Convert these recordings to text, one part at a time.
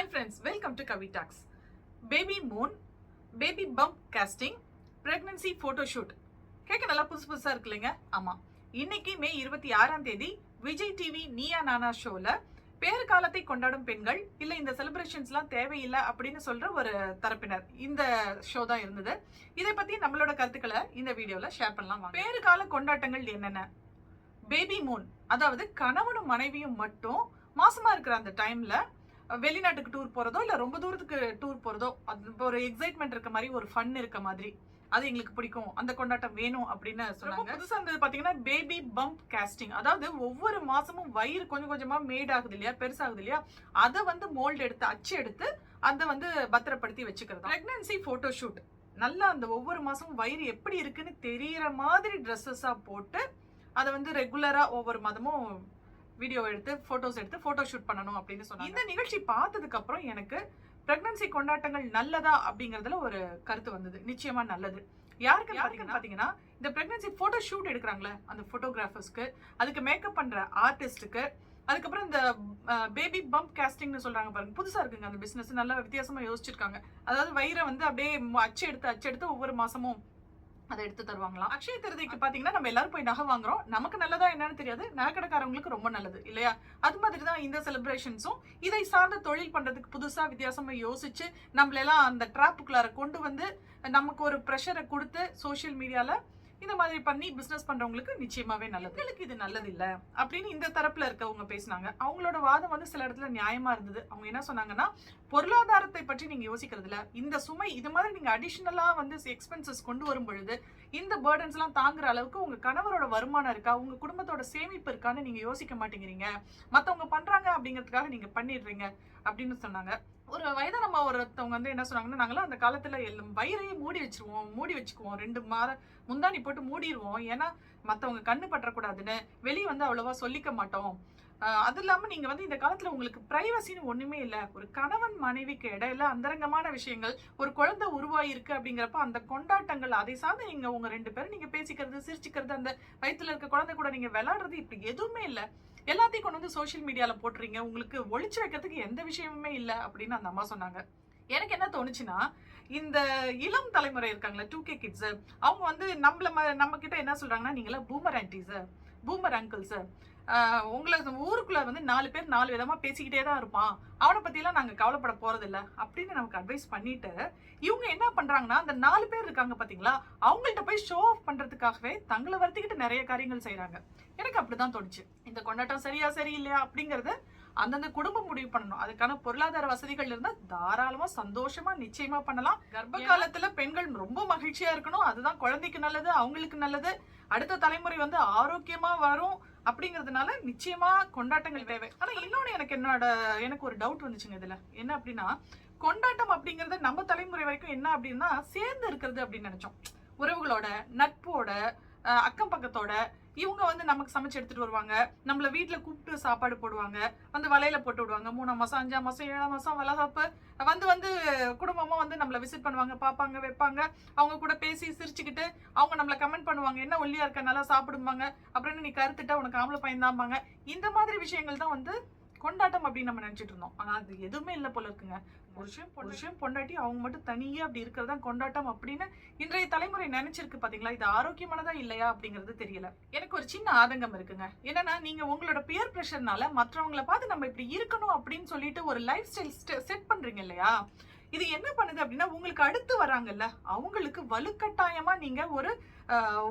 Hi friends welcome to Kavi talks baby moon baby bump casting pregnancy photo shoot கேட்க நல்லா புதுசு புதுசாக இருக்கு இல்லைங்க? ஆமாம் இன்னைக்கு மே இருபத்தி ஆறாம் தேதி விஜய் டிவி நீயா நானா ஷோவில் பேறு காலத்தை கொண்டாடும் பெண்கள் இல்லை இந்த செலிப்ரேஷன்ஸ்லாம் தேவையில்லை அப்படின்னு சொல்ற ஒரு தரப்பினர். இந்த ஷோ தான் இருந்தது. இதை பற்றி நம்மளோட கருத்துக்களை இந்த வீடியோவில் ஷேர் பண்ணலாம் வாங்க. பேறு கால கொண்டாட்டங்கள் என்னென்ன? பேபி மூன் அதாவது கணவனும் மனைவியும் மட்டும் மாசமா இருக்கிற அந்த டைம்ல வெளிநாட்டுக்கு டூர் போறதோ இல்ல ரொம்ப தூரத்துக்கு டூர் போறதோ அது ஒரு எக்ஸைட்மெண்ட் இருக்க மாதிரி ஒரு ஃபன் இருக்க மாதிரி அது எங்களுக்கு பிடிக்கும். அந்த கொண்டாட்டம் வேணும் அப்படின்னு சொன்னாங்க. புதுசா இருந்தது பாத்தீங்கன்னா பேபி பம்ப் காஸ்டிங் அதாவது ஒவ்வொரு மாசமும் வயிறு கொஞ்சம் கொஞ்சமா மேட் ஆகுது இல்லையா பெருசாகுது இல்லையா அதை வந்து மோல்டு எடுத்து அச்சு எடுத்து அதை வந்து பத்திரப்படுத்தி வச்சுக்கிறது பிரெக்னன்சி போட்டோ ஷூட் நல்லா அந்த ஒவ்வொரு மாசமும் வயிறு எப்படி இருக்குன்னு தெரியற மாதிரி ட்ரெஸ்ஸஸா போட்டு அதை வந்து ரெகுலரா ஒவ்வொரு மாதமும் வீடியோ எடுத்து போட்டோஸ் எடுத்து போட்டோ ஷூட் பண்ணணும் அப்படின்னு சொன்னாங்க. இந்த நிகழ்ச்சி பார்த்ததுக்கு அப்புறம் எனக்கு பிரெக்னன்சி கொண்டாட்டங்கள் நல்லதா அப்படிங்கறதுல ஒரு கருத்து வந்தது. நிச்சயமா நல்லது. யாருக்கு யாருக்குன்னு? பாத்தீங்கன்னா இந்த பிரெக்னன்சி போட்டோ ஷூட் எடுக்கிறாங்களே அந்த போட்டோகிராஃபர்ஸ்க்கு அதுக்கு மேக்கப் பண்ற ஆர்டிஸ்ட்டுக்கு அதுக்கப்புறம் இந்த பேபி பம்ப் காஸ்டிங்னு சொல்றாங்க பாருங்க. புதுசா இருக்குங்க அந்த பிசினஸ் நல்லா வித்தியாசமா யோசிச்சிருக்காங்க. அதாவது வயிறை வந்து அப்படியே அச்சு எடுத்து அச்சு எடுத்து ஒவ்வொரு மாசமும் அதை எடுத்து தருவாங்களாம் அக்ஷய திருதிக்கு பாத்தீங்கன்னா நம்ம எல்லாரும் போய் நகை வாங்குறோம். நமக்கு நல்லதா என்னன்னு தெரியாது. நகைக்கடைக்காரவங்களுக்கு ரொம்ப நல்லது இல்லையா? அது மாதிரி தான் இந்த செலிப்ரேஷன்ஸும் இதை சார்ந்த தொழில் பண்றதுக்கு புதுசா வித்தியாசமா யோசிச்சு நம்மளெல்லாம் அந்த ட்ராப்புக்குள்ளார கொண்டு வந்து நமக்கு ஒரு ப்ரெஷரை கொடுத்து சோஷியல் மீடியாவில் இந்த மாதிரி பண்ணி பிஸ்னஸ் பண்றவங்களுக்கு நிச்சயமாவே நல்லது. எங்களுக்கு இது நல்லது இல்ல அப்படின்னு இந்த தரப்புல இருக்கவங்க பேசினாங்க. அவங்களோட வாதம் வந்து சில இடத்துல நியாயமா இருந்தது. அவங்க என்ன சொன்னாங்கன்னா பொருளாதாரத்தை பற்றி நீங்க யோசிக்கிறதுல இந்த சுமை இது மாதிரி நீங்க அடிஷனலா வந்து எக்ஸ்பென்சஸ் கொண்டு வரும் பொழுது இந்த பேர்டன்ஸ் எல்லாம் தாங்குற அளவுக்கு உங்க கணவரோட வருமானம் இருக்கா? உங்க குடும்பத்தோட சேமிப்பு இருக்கான்னு நீங்க யோசிக்க மாட்டேங்கிறீங்க. மத்தவங்க பண்றாங்க அப்படிங்கிறதுக்காக நீங்க பண்ணிடுறீங்க அப்படின்னு சொன்னாங்க. ஒரு வயதானம்மா ஒருத்தவங்க வந்து என்ன சொன்னாங்கன்னா நாங்களாம் அந்த காலத்தில் எல்லாம் வயிறையே மூடி வச்சிருவோம் மூடி வச்சுக்குவோம். ரெண்டு மாத முந்தானி போட்டு மூடிடுவோம் ஏன்னா மற்றவங்க கண்ணு பற்றக்கூடாதுன்னு வெளியே வந்து அவ்வளோவா சொல்லிக்க மாட்டோம். அது இல்லாமல் நீங்கள் வந்து இந்த காலத்தில் உங்களுக்கு ப்ரைவசின்னு ஒன்றுமே இல்லை. ஒரு கணவன் மனைவிக்கு இடையில அந்தரங்கமான விஷயங்கள் ஒரு குழந்தை உருவாயிருக்கு அப்படிங்கிறப்ப அந்த கொண்டாட்டங்கள் அதை சார்ந்து நீங்கள் உங்கள் ரெண்டு பேரும் நீங்கள் பேசிக்கிறது சிரிச்சுக்கிறது அந்த வயிற்றுல இருக்க குழந்தை கூட நீங்கள் விளாடுறது இப்படி எதுவுமே இல்லை. எல்லாத்தையும் கொண்டு வந்து சோஷியல் மீடியாவில் போட்டுறீங்க. உங்களுக்கு ஒழிச்சு வைக்கிறதுக்கு எந்த விஷயமுமே இல்லை அப்படின்னு அந்த அம்மா சொன்னாங்க. எனக்கு என்ன தோணுச்சுன்னா இந்த இளம் தலைமுறை இருக்காங்களா டூ கே கிட்ஸ் அவங்க வந்து நம்மள ம- நம்ம கிட்ட என்ன சொல்றாங்கன்னா நீங்களா பூமர் ஆன்டிஸ் பூமர் அங்கிள்ஸ் உங்களை ஊருக்குள்ள வந்து நாலு பேர் நாலு விதமா பேசிக்கிட்டே தான் இருப்பான். அவனை பத்திலாம் நாங்க கவலைப்பட போகிறதில்ல அப்படின்னு நமக்கு அட்வைஸ் பண்ணிட்டு இவங்க என்ன பண்றாங்கன்னா அந்த நாலு பேர் இருக்காங்க பாத்தீங்களா அவங்கள்ட்ட போய் ஷோ ஆஃப் பண்றதுக்காகவே தங்களை வருத்திக்கிட்டு நிறைய காரியங்கள் செய்கிறாங்க எனக்கு அப்படிதான் தோணுச்சு. இந்த கொண்டாட்டம் சரியா சரியில்லையா அப்படிங்கறது அந்தந்த குடும்பம் முடிவு பண்ணணும். அதுக்கான பொருளாதார வசதிகள் இருந்தா தாராளமா சந்தோஷமா நிச்சயமா பண்ணலாம். கர்ப்ப காலத்துல பெண்கள் ரொம்ப மகிழ்ச்சியா இருக்கணும். அதுதான் குழந்தைக்கு நல்லது அவங்களுக்கு நல்லது. அடுத்த தலைமுறை வந்து ஆரோக்கியமா வரும் அப்படிங்கிறதுனால நிச்சயமா கொண்டாட்டங்கள் தேவை. ஆனா இன்னொன்னு எனக்கு என்னோட எனக்கு ஒரு டவுட் வந்துச்சுங்க இதுல. என்ன அப்படின்னா கொண்டாட்டம் அப்படிங்கறது நம்ம தலைமுறை வரைக்கும் என்ன அப்படின்னா சேர்ந்து இருக்கிறது அப்படின்னு நினைச்சோம். உறவுகளோட நட்போட அக்கம் பக்கத்தோட இவங்க வந்து நமக்கு சமைச்சு எடுத்துட்டு வருவாங்க. நம்மள வீட்டுல கூப்பிட்டு சாப்பாடு போடுவாங்க. வந்து வலையில போட்டு விடுவாங்க. மூணாம் மாசம் அஞ்சாம் மாசம் ஏழாம் மாசம் வளகாப்பு. வந்து வந்து குடும்பமா வந்து நம்மள விசிட் பண்ணுவாங்க பார்ப்பாங்க வைப்பாங்க. அவங்க கூட பேசி சிரிச்சுக்கிட்டு அவங்க நம்மள கமெண்ட் பண்ணுவாங்க. என்ன ஒல்லியா இருக்க? நல்லா சாப்பிடுவாங்க அப்புறம் நீ கருத்துட்ட உனக்கு ஆம்பளை பையன்தாம்பாங்க இந்த மாதிரி விஷயங்கள் தான் வந்து கொண்டாட்டம் அப்படின்னு நம்ம நினைச்சிட்டு இருந்தோம். ஆனா அது எதுவுமே இல்ல போல இருக்குங்க. புருஷன் புருஷன் பொண்டாட்டி அவங்க மட்டும் தனியா அப்படி இருக்கிறது தான் கொண்டாட்டம் அப்படின்னு இன்றைய தலைமுறை நினைச்சிருக்கு பாத்தீங்களா? இது ஆரோக்கியமானதா இல்லையா அப்படிங்கிறது தெரியல. எனக்கு ஒரு சின்ன ஆதங்கம் இருக்குங்க. என்னன்னா நீங்க உங்களோட பியர் ப்ரெஷர்னால மற்றவங்கள பார்த்து நம்ம இப்படி இருக்கணும் அப்படின்னு சொல்லிட்டு ஒரு லைஃப் ஸ்டைல் செட் பண்றீங்க இல்லையா? இது என்ன பண்ணுது அப்படின்னா உங்களுக்கு அடுத்து வராங்கல்ல அவங்களுக்கு வலுக்கட்டாயமா நீங்க ஒரு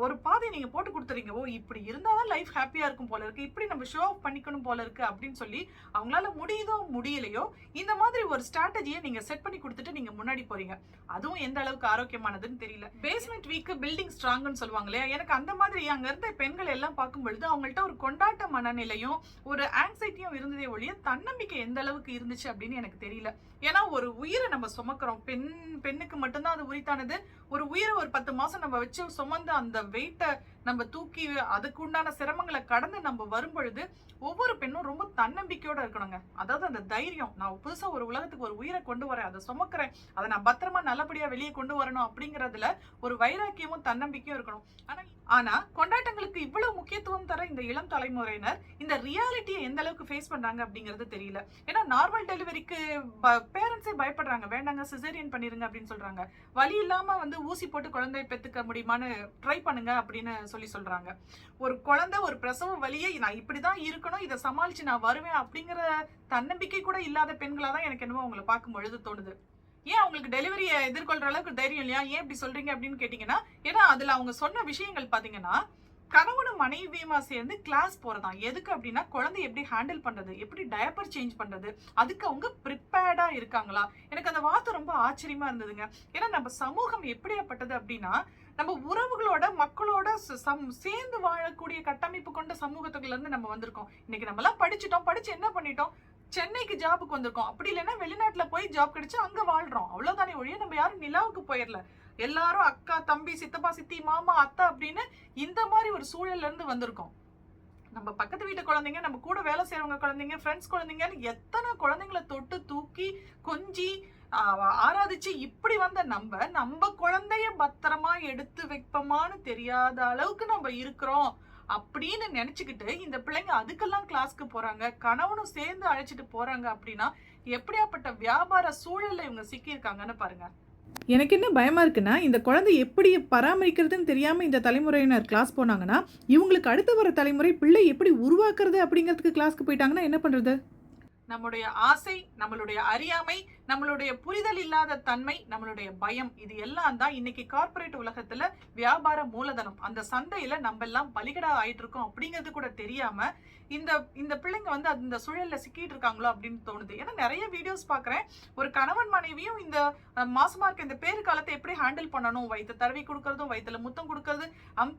ஒரு பாதை நீங்க போட்டு கொடுத்துறீங்க. ஓ இப்படி இருந்தாதான் லைஃப் ஹாப்பியா இருக்கும் போல இருக்கு. இப்படி நம்ம ஷோ ஆஃப் பண்ணிக்கணும் போல இருக்கு அப்படின்னு சொல்லி அவங்களால முடியுதோ முடியலையோ இந்த மாதிரி ஒரு ஸ்ட்ராட்டஜியை நீங்க செட் பண்ணி கொடுத்துட்டு நீங்க முன்னாடி போறீங்க. அதுவும் எந்த அளவுக்கு ஆரோக்கியமானதுன்னு தெரியல. பேஸ்மெண்ட் வீக் பில்டிங் ஸ்ட்ராங்னு சொல்லுவாங்க இல்லையா? எனக்கு அந்த மாதிரி அங்க இருந்த பெண்கள் எல்லாம் பார்க்கும் பொழுது அவங்கள்ட்ட ஒரு கொண்டாட்ட மனநிலையும் ஒரு ஆங்ஸைட்டியும் இருந்ததே ஒழிய தன்னம்பிக்கை எந்த அளவுக்கு இருந்துச்சு அப்படின்னு எனக்கு தெரியல. ஏன்னா ஒரு உயிரை நம்ம சுமக்கிறோம். பெண் பெண்ணுக்கு மட்டும்தான் அது உரித்தானது. ஒரு உயிரை ஒரு பத்து மாசம் நம்ம வச்சு சுமந்து அந்த வெயிட்டை நம்ம தூக்கி அதுக்கு உண்டான சிரமங்களை கடந்து நம்ம வரும்பொழுது ஒவ்வொரு பெண்ணும் ரொம்ப தன்னம்பிக்கையோட இருக்கணுங்க. அதாவது அந்த தைரியம் நான் புதுசா ஒரு உலகத்துக்கு ஒரு உயிரை கொண்டு வரேன் அதை சுமக்கிறேன் அதை நான் பத்திரமா நல்லபடியா வெளியே கொண்டு வரணும் அப்படிங்கறதுல ஒரு வைராக்கியமும் தன்னம்பிக்கையும் இருக்கணும். ஆனா ஆனா கொண்டாட்டங்களுக்கு இவ்வளவு முக்கியத்துவம் தர இந்த இளம் தலைமுறையினர் இந்த ரியாலிட்டியை எந்த அளவுக்கு ஃபேஸ் பண்றாங்க அப்படிங்கிறது தெரியல. ஏன்னா நார்மல் டெலிவரிக்கு பேரண்ட்ஸே பயப்படுறாங்க. வேண்டாங்க சிசேரியன் பண்ணிருங்க அப்படின்னு சொல்றாங்க. வலி இல்லாம வந்து ஊசி போட்டு குழந்தை பெற்றுக்க முடியுமான்னு ட்ரை பண்ணுங்க அப்படின்னு சொல்லி சொல்றாங்க. ஒரு குழந்தை ஒரு பிரசவ வழியே நான் இப்படிதான் இருக்கணும் இதை சமாளிச்சு நான் வருவேன் அப்படிங்கிற தன்னம்பிக்கை கூட இல்லாத பெண்களாக தான் எனக்கு என்னமோ அவங்கள பார்க்கும் பொழுது தோணுது. ஏன் அவங்களுக்கு டெலிவரியை எதிர்கொள்ற அளவுக்கு தைரியம் இல்லையா? ஏன் இப்படி சொல்றீங்க அப்படின்னு கேட்டீங்கன்னா ஏன்னா அதுல அவங்க சொன்ன விஷயங்கள் பாத்தீங்கன்னா கணவனும் மனைவியுமா சேர்ந்து கிளாஸ் போறதாம் எதுக்கு அப்படின்னா குழந்தை எப்படி ஹேண்டில் பண்றது? எப்படி டயப்பர் சேஞ்ச் பண்றது? அதுக்கு அவங்க ப்ரிப்பேர்டா இருக்காங்களா? எனக்கு அந்த வார்த்தை ரொம்ப ஆச்சரியமா இருந்ததுங்க. ஏன்னா நம்ம சமூகம் எப்படியாப்பட்டது அப்படின்னா நம்ம உறவுகளோட மக்களோட ச- சம்- சேர்ந்து வாழக்கூடிய கட்டமைப்பு கொண்ட சமூகத்துக்குள்ள இருந்து நம்ம வந்திருக்கோம். இன்னைக்கு நம்ம எல்லாம் படிச்சுட்டோம். படிச்சு என்ன பண்ணிட்டோம்? சென்னைக்கு ஜாபுக்கு வந்திருக்கோம். அப்படி இல்லைன்னா வெளிநாட்டுல போய் ஜாப் கிடைச்சு அங்க வாழ்றோம். அவ்வளவுதானே ஒழிய நம்ம யாரும் நிலாவுக்கு போயிடல. எல்லாரும் அக்கா தம்பி சித்தப்பா சித்தி மாமா அத்தை அப்படின்னு ஒரு சூழல்ல இருந்து வந்திருக்கோம். நம்ம பக்கத்து வீட்டு குழந்தைங்க நம்ம கூட வேலை செய்யறவங்க குழந்தைங்க ஃப்ரெண்ட்ஸ் குழந்தைங்கன்னு எத்தனை குழந்தைங்களை தொட்டு தூக்கி கொஞ்சி ஆராதிச்சு இப்படி வந்த நம்ம நம்ம குழந்தைய பத்திரமா எடுத்து வைப்போமான்னு தெரியாத அளவுக்கு நம்ம இருக்கிறோம் அப்படின்னு நினைச்சுக்கிட்டு இந்த பிள்ளைங்க அதுக்கெல்லாம் கிளாஸ்க்கு போறாங்க. கணவனும் சேர்ந்து அழைச்சிட்டு போறாங்க அப்படின்னா எப்படியாப்பட்ட வியாபார சூழல்ல இவங்க சிக்கியிருக்காங்கன்னு பாருங்க. எனக்கு என்ன பயமாக இருக்குன்னா இந்த குழந்தை எப்படி பராமரிக்கிறதுன்னு தெரியாமல் இந்த தலைமுறையினர் கிளாஸ் போனாங்கன்னா இவங்களுக்கு அடுத்து வர தலைமுறை பிள்ளை எப்படி உருவாக்குறது அப்படிங்கிறதுக்கு கிளாஸ்க்கு போயிட்டாங்கன்னா என்ன பண்ணுறது நம்மளுடைய ஆசை நம்மளுடைய அறியாமை நம்மளுடைய புரிதல் இல்லாத தன்மை நம்மளுடைய பயம் இது எல்லாம் தான் இன்னைக்கு கார்ப்பரேட் உலகத்துல வியாபார மூலதனம். அந்த சந்தையில நம்ம எல்லாம் பலிகடா ஆயிட்டு இருக்கோம் அப்படிங்கிறது கூட தெரியாம இந்த இந்த பிள்ளைங்க வந்து அந்த சூழல்ல சிக்கிட்டு இருக்காங்களோ அப்படின்னு தோணுது. ஏன்னா நிறைய வீடியோஸ் பாக்குறேன் ஒரு கணவன் மனைவியும் இந்த மாசமா இருக்க இந்த பேரு காலத்தை எப்படி ஹேண்டில் பண்ணணும்? வயிற்று தடவி கொடுக்கறதும் வயிற்றுல முத்தம் கொடுக்கறது அம்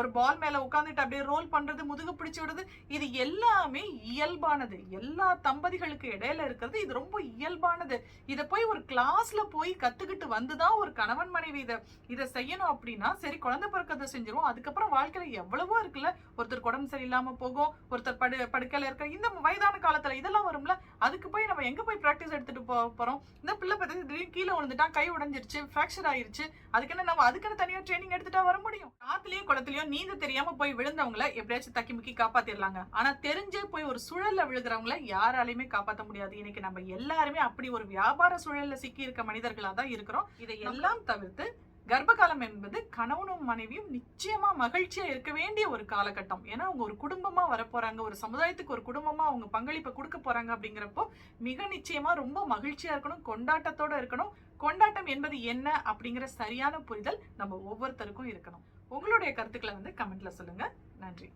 ஒரு பால் மேல உட்காந்துட்டு அப்படியே ரோல் பண்றது முதுகு பிடிச்சு விடுறது இது எல்லாமே இயல்பானது. எல்லா தம்பதிகளுக்கு இடையில இருக்கிறது இது ரொம்ப இயல்பானது. இதை போய் ஒரு கிளாஸ்ல போய் கத்துக்கிட்டு வந்துதான் ஒரு கணவன் மனைவி இதை இதை செய்யணும் அப்படின்னா சரி குழந்தை பிறக்கத்தை செஞ்சிருவோம். அதுக்கப்புறம் வாழ்க்கையில எவ்வளவோ இருக்குல்ல. ஒருத்தர் உடம்பு சரியில்லாம போகும் ஒருத்தர் படு படுக்கையில இருக்க இந்த வயதான காலத்துல இதெல்லாம் வரும்ல. அதுக்கு போய் நம்ம எங்க போய் பிராக்டிஸ் எடுத்துட்டு போக போறோம்? இந்த பிள்ளை பத்தி திடீர்னு கீழே விழுந்துட்டான் கை உடைஞ்சிருச்சு ஃபிராக்சர் ஆயிருச்சு. அதுக்குன்னு நம்ம அதுக்குன்னு தனியா ட்ரைனிங் எடுத்துட்டா வர முடியும்? ஆத்துலயும் குளத்துலயும் நீந்த தெரியாம போய் விழுந்தவங்கள எப்படியாச்சும் தக்கி முக்கி காப்பாத்திடலாங்க ஆனா தெரிஞ்சே போய் ஒரு சுழல்ல விழுகிறவங்கள யாராலையுமே காப்பாற்ற முடியாது. இன்னைக்கு நம்ம எல்லாருமே அப்படி ஒரு வியாபார சூழல்ல சிக்கி இருக்க மனிதர்களா தான் இருக்கிறோம். இதை எல்லாம் தவிர்த்து கர்ப்பகாலம் என்பது கணவனும் மனைவியும் நிச்சயமா மகிழ்ச்சியா இருக்க வேண்டிய ஒரு காலகட்டம். ஏன்னா அவங்க ஒரு குடும்பமா வரப்போறாங்க ஒரு சமுதாயத்துக்கு ஒரு குடும்பமா அவங்க பங்களிப்பை கொடுக்க போறாங்க அப்படிங்கிறப்போ மிக நிச்சயமா ரொம்ப மகிழ்ச்சியா இருக்கணும் கொண்டாட்டத்தோட இருக்கணும். கொண்டாட்டம் என்பது என்ன அப்படிங்கிற சரியான புரிதல் நம்ம ஒவ்வொருத்தருக்கும் இருக்கணும். உங்களுடைய கருத்துக்களை வந்து கமெண்ட்ல சொல்லுங்க. நன்றி.